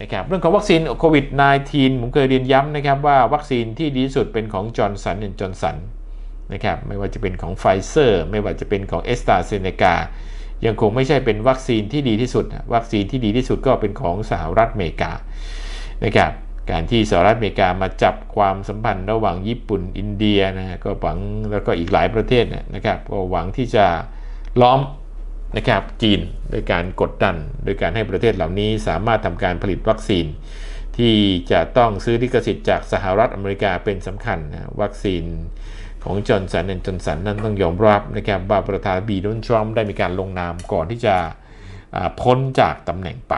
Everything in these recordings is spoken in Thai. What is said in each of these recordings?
นะครับเรื่องของวัคซีนโควิด -19 ผมเคยเรียนย้ำนะครับว่าวัคซีนที่ดีที่สุดเป็นของจอร์นสันจอร์นสันนะครับไม่ว่าจะเป็นของไฟเซอร์ ไม่ว่าจะเป็นของเอสตราเซเนกายังคงไม่ใช่เป็นวัคซีนที่ดีที่สุด วัคซีนที่ดีที่สุดก็เป็นของสหรัฐอเมริกานะครับการที่สหรัฐอเมริกามาจับความสัมพันธ์ระหว่างญี่ปุ่นอินเดียนะก็หวังแล้วก็อีกหลายประเทศนะครับก็หวังที่จะล้อม นะครับจีนโดยการกดดัน โดยการให้ประเทศเหล่านี้สามารถทำการผลิตวัคซีน ที่จะต้องซื้อลิขสิทธิ์จากสหรัฐอเมริกาเป็นสำคัญนะวัคซีนของจอร์นสันแอนจอร์นสันนั้นต้องยอมรับนะครับว่าประธานาธิบดีโดนทรัมป์ได้มีการลงนามก่อนที่จะพ้นจากตำแหน่งไป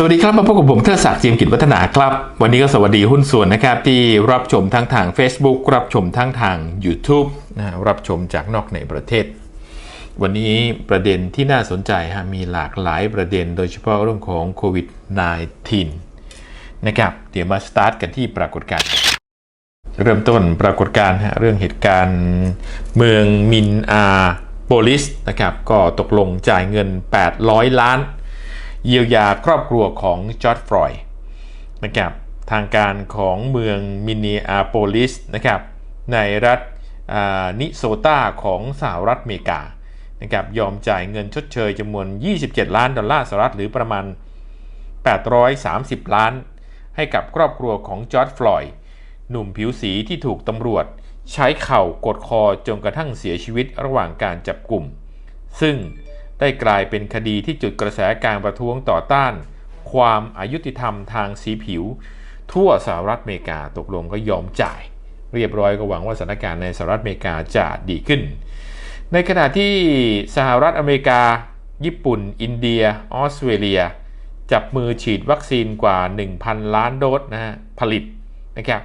สวัสดีครับมาพบกับผมเทอศักดิ์จีมกิจวัฒนาครับ วันนี้ก็สวัสดีหุ้นส่วนนะครับ ที่รับชมทั้งทาง Facebook รับชมทั้งทาง YouTube นะรับชมจากนอกในประเทศ วันนี้ประเด็นที่น่าสนใจฮะมีหลากหลายประเด็นโดยเฉพาะเรื่องของโควิด -19 นะครับ เดี๋ยวมาสตาร์ทกันที่ปรากฏการณ์เริ่มต้นปรากฏการณ์เรื่องเหตุการณ์เมืองมินอาโปลิสนะครับก็ตกลงจ่ายเงิน 800 ล้าน เยียวยาครอบครัวของจอร์ดฟรอยด์นะครับทางการของเมืองมินนีอาโปลิสนะครับในรัฐนิโซตาของสหรัฐอเมริกานะครับยอมจ่ายเงินชดเชยจำนวน 27 ล้านดอลลาร์สหรัฐหรือประมาณ 830 ล้าน ให้กับครอบครัวของจอร์ดฟลอยด์หนุ่มผิวสีที่ถูกตำรวจ ใช้เข่ากดคอจนกระทั่งเสียชีวิตระหว่างการจับกลุ่ม ซึ่ง ได้กลายเป็นคดีที่จุดกระแสการประท้วงต่อต้าน ความอายุติธรรมทางสีผิว ทั่วสหรัฐอเมริกาตกลงก็ยอมจ่าย เรียบร้อยก็หวังว่าสถานการณ์ในสหรัฐอเมริกาจะดีขึ้น ในขณะที่สหรัฐอเมริกา ญี่ปุ่น อินเดีย ออสเตรเลีย จับมือฉีดวัคซีนกว่า 1,000 ล้านโดสนะฮะผลิตนะครับ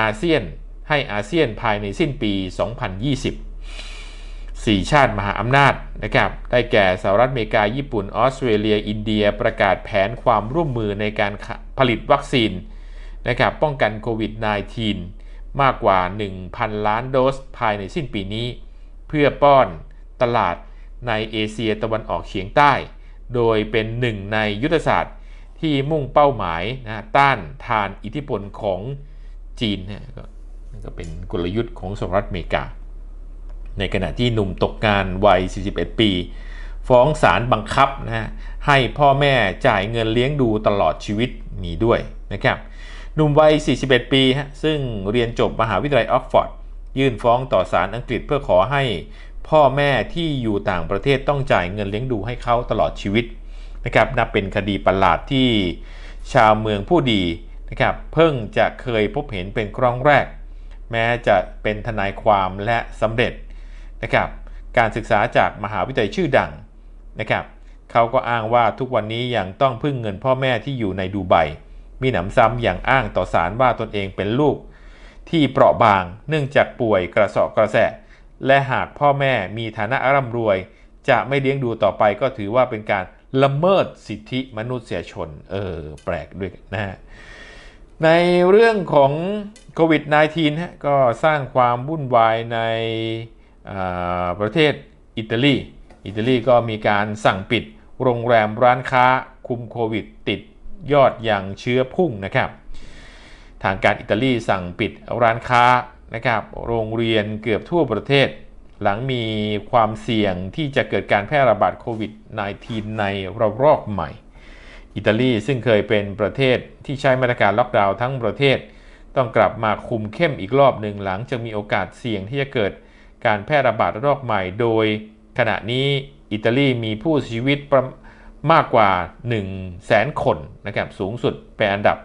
อาเซียนให้อาเซียนภายในสิ้นปี 2020 4 ชาติมหาอำนาจนะครับ ได้แก่สหรัฐอเมริกา ญี่ปุ่น ออสเตรเลีย อินเดีย ประกาศแผนความร่วมมือในการผลิตวัคซีนนะครับป้องกันโควิด -19 มากกว่า 1,000 ล้านโดสภายในสิ้นปีนี้ เพื่อป้อนตลาดในเอเชียตะวันออกเฉียงใต้ โดยเป็นหนึ่งในยุทธศาสตร์ที่มุ่งเป้าหมายนะต้านทานอิทธิพลของจีนนะก็เป็นกลยุทธ์ของสหรัฐอเมริกา ในขณะที่หนุ่มตกงานวัย 41 ปี ฟ้องศาลบังคับนะฮะให้พ่อแม่จ่ายเงินเลี้ยงดูตลอดชีวิตมีด้วยนะครับหนุ่มวัย 41 ปีฮะซึ่งเรียนจบมหาวิทยาลัยออกฟอร์ดยื่นฟ้องต่อศาลอังกฤษเพื่อขอให้พ่อแม่ที่อยู่ต่างประเทศต้องจ่ายเงินเลี้ยงดูให้เขาตลอดชีวิตนะครับนับเป็นคดีประหลาดที่ชาวเมืองผู้ดีนะครับเพิ่งจะเคยพบเห็นเป็นครั้งแรก แม้จะเป็นทนายความและสำเร็จ นะครับการศึกษาจากมหาวิทยาลัยชื่อดังนะครับเขาก็อ้างว่าทุกวันนี้ยังต้องพึ่งเงินพ่อแม่ที่อยู่ในดูไบมีหนำซ้ำอย่างอ้างต่อสารว่าตนเองเป็นลูก ที่เปราะบางเนื่องจากป่วยกระสอบกระแสะ และหากพ่อแม่มีฐานะร่ำรวย จะไม่เลี้ยงดูต่อไปก็ถือว่าเป็นการละเมิดสิทธิมนุษยชน เออ แปลกด้วยนะฮะ ในเรื่องของโควิด -19 ฮะก็สร้างความวุ่นวายใน ประเทศอิตาลีอิตาลีก็มีการสั่งปิดโรงแรมร้านค้าคุมโควิดติดยอดอย่างเชื้อพุ่งนะครับ ทางการอิตาลีสั่งปิดร้านค้านะครับโรงเรียนเกือบทั่วประเทศ หลังมีความเสี่ยงที่จะเกิดการแพร่ระบาดโควิด -19 ในระลอกใหม่ อิตาลีซึ่งเคยเป็นประเทศที่ใช้มาตรการล็อกดาวน์ทั้งประเทศ ต้องกลับมาคุมเข้มอีกรอบหนึ่งหลังจะมีโอกาสเสี่ยงที่จะเกิด การแพร่ระบาดระลอกใหม่ โดยขณะนี้อิตาลีมีผู้เสียชีวิตมากกว่า 1 0 0 0 0แสนคนนะครับสูงสุดเป็นอันดับ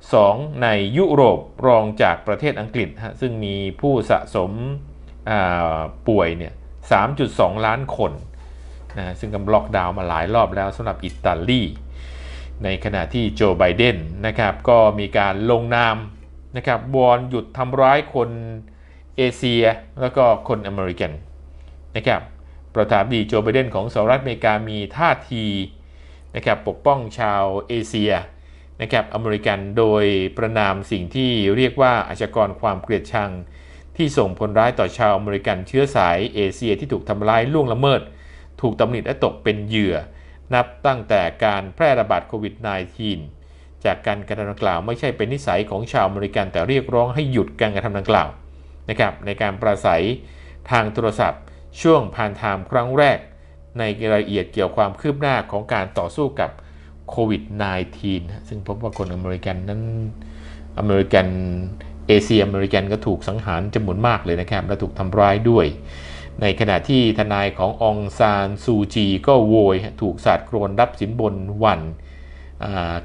2 ในยุโรปรองจากประเทศอังกฤษฮะซึ่งมีผู้สะสมป่วยเนี่ย 3.2 ล้านคนนะซึ่งกำล็อกดาวน์มาหลายรอบแล้วสำหรับอิตาลีในขณะที่โจไบเดนนะครับก็มีการลงนามนะครับวอนหยุดทำร้ายคน เอเชีย แล้วก็คนอเมริกันนะครับประธานาธิบดีโจไบเดนของสหรัฐอเมริกามีท่าทีนะครับปกป้องชาวเอเชียนะครับอเมริกันโดยประนามสิ่งที่เรียกว่าอาชญากรความเกลียดชัง ที่ส่งผลร้ายต่อชาวอเมริกันเชื้อสายเอเชียที่ถูกทำร้ายล่วงละเมิด ถูกตำหนิและตกเป็นเหยื่อ นับตั้งแต่การแพร่ระบาดโควิด -19 จากการกระทำดังกล่าวไม่ใช่เป็นนิสัยของชาวอเมริกันแต่เรียกร้องให้หยุดการกระทำดังกล่าว นะครับในการปราศัยทางโทรศัพท์ ช่วงผ่านไทม์ครั้งแรก ในรายละเอียดเกี่ยวความคืบหน้าของการต่อสู้กับโควิด -19 ซึ่งพบว่าคนอเมริกันนั้นอเมริกันเอเชียอเมริกันก็ถูกสังหารจำนวนมากเลยนะครับ และถูกทำร้ายด้วย ในขณะที่ทนายขององซานซูจีก็โวย ถูกสาดโครนรับสินบนวัน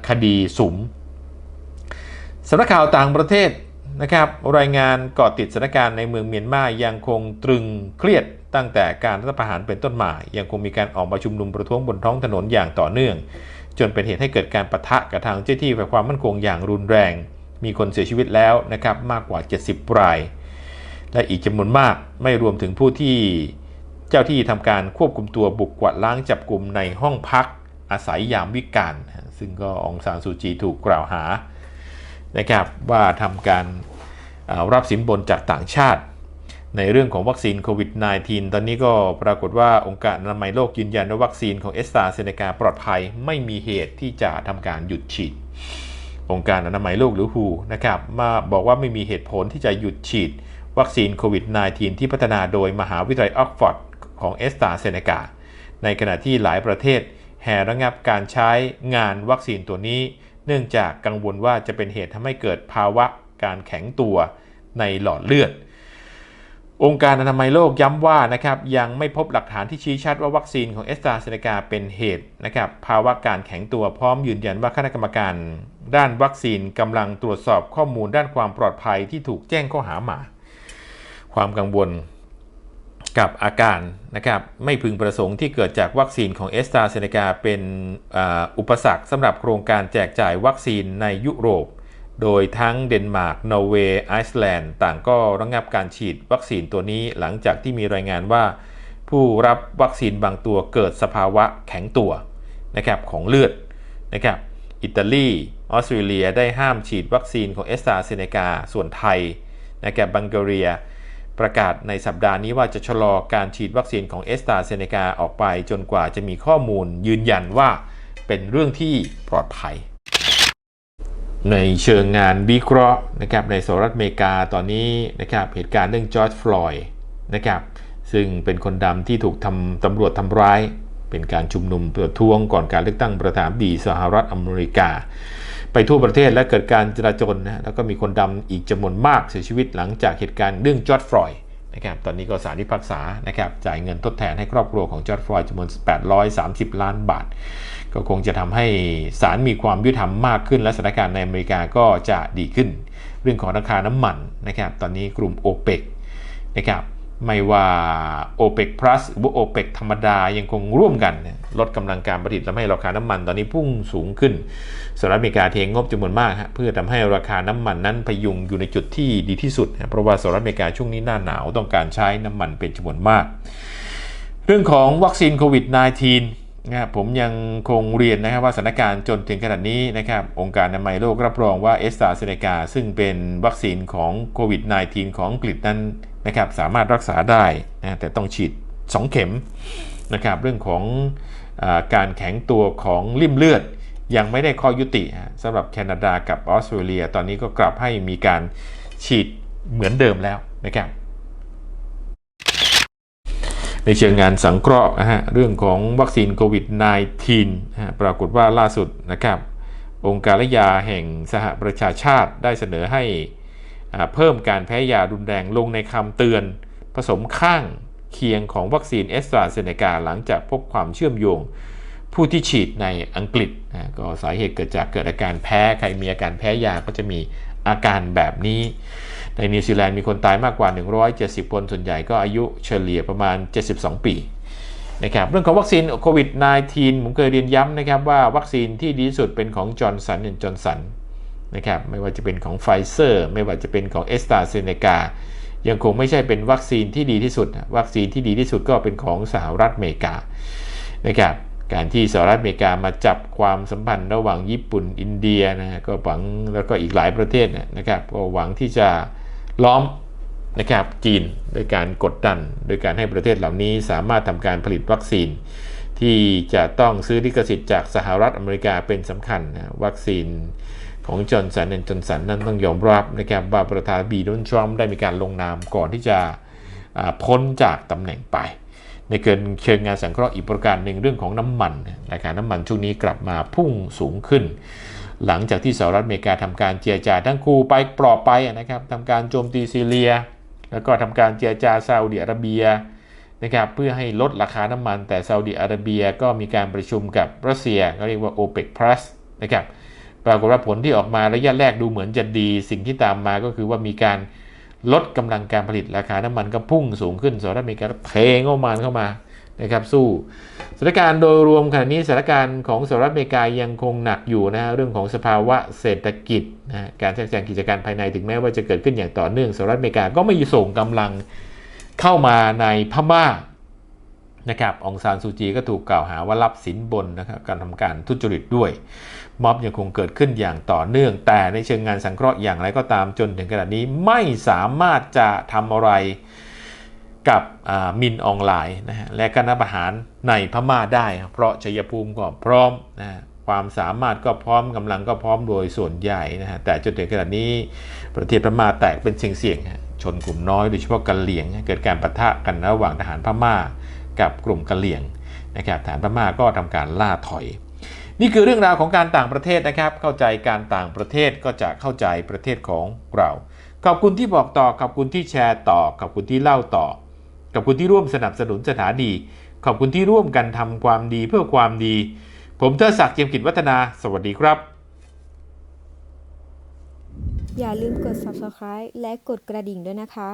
คดีสุมสำนักข่าวต่างประเทศ นะครับรายงานก่อติดสถานการณ์ในเมืองเมียนมายังคงตรึงเครียดตั้งแต่การรัฐประหารเป็นต้นมายังคงมีการออกมาชุมนุมประท้วงบนท้องถนนอย่างต่อเนื่อง จนเป็นเหตุให้เกิดการประทะกับทางเจ้าที่ฝ่ายความมั่นคงอย่างรุนแรง มีคนเสียชีวิตแล้วนะครับมากกว่า 70 ราย และอีกจำนวนมากไม่รวมถึงผู้ที่เจ้าที่ทำการควบคุมตัวบุกกวาดล้างจับกลุ่มในห้องพักอาศัยยามวิกาลซึ่งก็องซานซูจีถูกกล่าวหา นะครับว่าทำการรับสินบนจากต่างชาติ ในเรื่องของวัคซีนโควิด -19 ตอนนี้ก็ปรากฏว่าองค์การอนามัยโลกยืนยันว่าวัคซีนของเอสตาเซเนกาปลอดภัยไม่มีเหตุที่จะทำการหยุดฉีด องค์การอนามัยโลกหรือฮูนะครับมาบอกว่าไม่มีเหตุผลที่จะหยุดฉีด วัคซีนโควิด -19 ที่พัฒนาโดยมหาวิทยาลัยออกฟอร์ดของเอสตาเซเนกาในขณะที่หลายประเทศแห่ระงับการใช้งานวัคซีนตัวนี้ เนื่องจากกังวลว่าจะเป็นเหตุทำให้เกิดภาวะการแข็งตัวในหลอดเลือด องค์การอนามัยโลกย้ำว่านะครับยังไม่พบหลักฐานที่ชี้ชัดว่าวัคซีนของเอสตราเซเนกาเป็นเหตุนะครับภาวะการแข็งตัวพร้อมยืนยันว่าคณะกรรมการ ด้านวัคซีนกำลังตรวจสอบข้อมูลด้านความปลอดภัยที่ถูกแจ้งข้อหามา ความกังวล กับอาการนะครับไม่พึงประสงค์ที่เกิดจากวัคซีนของเอสตาเซเนกาเป็นอุปสรรคสำหรับโครงการแจกจ่ายวัคซีนในยุโรป โดยทั้งเดนมาร์ก นอร์เวย์ ไอซ์แลนด์ ต่างก็ระงงับการฉีดวัคซีนตัวนี้หลังจากที่มีรายงานว่า ผู้รับวัคซีนบางตัวเกิดสภาวะแข็งตัวนะครับของเลือดนะครับอิตาลีออสเตรเลียได้ห้ามฉีดวัคซีนของเอสตาเซเนกาส่วนไทยนะครับบังการีย ประกาศในสัปดาห์นี้ว่าจะชะลอการฉีดวัคซีนของเอสตาเซเนกาออกไปจนกว่าจะมีข้อมูลยืนยันว่าเป็นเรื่องที่ปลอดภัย ในเชิงงานวิเคราะห์นะครับในสหรัฐอเมริกาตอนนี้นะครับเหตุการณ์เรื่องจอร์จฟลอยด์นะครับซึ่งเป็นคนดำที่ถูกทำตำรวจทำร้าย เป็นการชุมนุมประท้วงก่อนการเลือกตั้งประธานาธิบดีสหรัฐอเมริกา ไปทั่วประเทศและเกิดการจราจนนะแล้วก็มีคนดำอีกจำนวนมากเสียชีวิตหลังจากเหตุการณ์เรื่องจอร์จฟลอยด์นะครับตอนนี้ก็สารพิพากษานะครับจ่ายเงินทดแทนให้ครอบครัวของจอร์จฟลอยด์จำนวน 830 ล้านบาท ก็คงจะทำให้ศาลมีความยุติธรรมมากขึ้น และสถานการณ์ในอเมริกาก็จะดีขึ้น เรื่องของราคาน้ำมันนะครับตอนนี้กลุ่มโอเปกนะครับ ไม่ว่า OPEC Plus หรือว่า OPEC ธรรมดายังคงร่วมกัน ลดกำลังการผลิตทำให้ราคาน้ำมันตอนนี้พุ่งสูงขึ้นสหรัฐอเมริกาเทงงบจำนวนมากเพื่อทำให้ราคาน้ำมันนั้นพยุงอยู่ในจุดที่ดีที่สุด เพราะว่าสหรัฐอเมริกาช่วงนี้หน้าหนาวต้องการใช้น้ำมันเป็นจำนวนมาก เรื่องของวัคซีนโควิด -19 นะครับผมยังคงเรียนนะครับว่าสถานการณ์จนถึงขนาดนี้นะครับองค์การอนามัยโลกรับรองว่าเอสตาเซเนกาซึ่งเป็นวัคซีนของโควิด -19 ของอังกฤษนั้น นะครับสามารถรักษาได้นะแต่ต้องฉีด 2 เข็มนะครับเรื่องของอการแข็งตัวของริ่มเลือดยังไม่ได้ข้อยุติสำหรับแคนาดากับออสเตรเลีย ตอนนี้ก็กลับให้มีการฉีดเหมือนเดิมแล้วนะครับในเชิงงานสังเคราะห์นะฮะเรื่องของวัคซีนโควิด -19 นะปรากฏว่าล่าสุดนะครับ องค์การยาแห่งสหประชาชาติได้เสนอให้ เพิ่มการแพ้ยารุนแรงลงในคำเตือน ผสมข้างเคียงของวัคซีนเอสตราเซเนกาหลังจากพบความเชื่อมโยง ผู้ที่ฉีดในอังกฤษนะก็สาเหตุเกิดจากเกิดอาการแพ้ใครมีอาการแพ้ยาก็จะมีอาการแบบนี้ ในนิวซีแลนด์มีคนตายมากกว่า 170 คนส่วนใหญ่ก็อายุเฉลี่ยประมาณ 72 ปีนะครับเรื่องของวัคซีนโควิด -19 ผมเคยเรียนย้ำนะครับว่าวัคซีนที่ดีสุดเป็นของจอร์นสันจอร์นสัน นะครับไม่ว่าจะเป็นของไฟเซอร์ไม่ว่าจะเป็นของเอสตราเซเนกายังคงไม่ใช่เป็นวัคซีนที่ดีที่สุด วัคซีนที่ดีที่สุดก็เป็นของสหรัฐอเมริกานะครับการที่สหรัฐอเมริกามาจับความสัมพันธ์ระหว่างญี่ปุ่นอินเดียนะก็หวังแล้วก็อีกหลายประเทศนยนะครับก็หวังที่จะล้อมนะครับจีนโดยการกดดัน โดยการให้ประเทศเหล่านี้สามารถทำการผลิตวัคซีน ที่จะต้องซื้อลิขสิทธิ์จากสหรัฐอเมริกาเป็นสำคัญนะวัคซีน ของจอร์นสันแอนจอร์นสันนั้นต้องยอมรับนะครับว่าประธานาธิบดีโดนทรัมป์ได้มีการลงนามก่อนที่จะพ้นจากตำแหน่งไป ในเกินเชิงงานสังเคราะห์อีกประการหนึ่งเรื่องของน้ำมันราคาน้ำมันช่วงนี้กลับมาพุ่งสูงขึ้น หลังจากที่สหรัฐอเมริกาทำการเจรจาทั้งคู่ไปปลอบไปนะครับทำการโจมตีซีเรีย แล้วก็ทำการเจรจาซาอุดิอาระเบียนะครับเพื่อให้ลดราคาน้ำมันแต่ซาอุดิอาระเบียก็มีการประชุมกับรัสเซียเขาเรียกว่า OPEC Plus นะครับ ปรากฏว่าผลที่ออกมาระยะแรกดูเหมือนจะดี สิ่งที่ตามมาก็คือว่ามีการลดกำลังการผลิตราคาน้ำมันก็พุ่งสูงขึ้นสหรัฐอเมริกาเทงบประมาณเข้ามานะครับสู้สถานการณ์โดยรวมขณะนี้สถานการณ์ของสหรัฐอเมริกายังคงหนักอยู่นะฮะเรื่องของสภาวะเศรษฐกิจนะการแทรกแซงกิจการภายในถึงแม้ว่าจะเกิดขึ้นอย่างต่อเนื่องสหรัฐอเมริกาก็ไม่ส่งกำลังเข้ามาในพม่านะครับองซานซูจีก็ถูกกล่าวหาว่ารับสินบนนะครับการทำการทุจริตด้วย ม็อบยังคงเกิดขึ้นอย่างต่อเนื่อง แต่ในเชิงงานสังเคราะห์อย่างไรก็ตามจนถึงขณะนี้ไม่สามารถจะทำอะไรกับมินออนไลน์นะฮะและการประหารในพม่าได้ เพราะชัยภูมิก็พร้อมนะความสามารถก็พร้อมกำลังก็พร้อมโดยส่วนใหญ่นะฮะแต่จนถึงขณะนี้ประเทศพม่าแตกเป็นเสี่ยงๆชนกลุ่มน้อยโดยเฉพาะกะเหลี่ยง เกิดการปะทะกันระหว่างทหารพม่า กับกลุ่มกะเหลี่ยงนะครับฐานพม่าก็ทำการล่าถอย นี่คือเรื่องราวของการต่างประเทศนะครับ เข้าใจการต่างประเทศก็จะเข้าใจประเทศของเรา ขอบคุณที่บอกต่อ ขอบคุณที่แชร์ต่อ ขอบคุณที่เล่าต่อ ขอบคุณที่ร่วมสนับสนุนสถานี ขอบคุณที่ร่วมกันทำความดีเพื่อความดี ผมเทอศักดิ์เจียมกิจวัฒนา สวัสดีครับ อย่าลืมกด subscribe และกดกระดิ่งด้วยนะคะ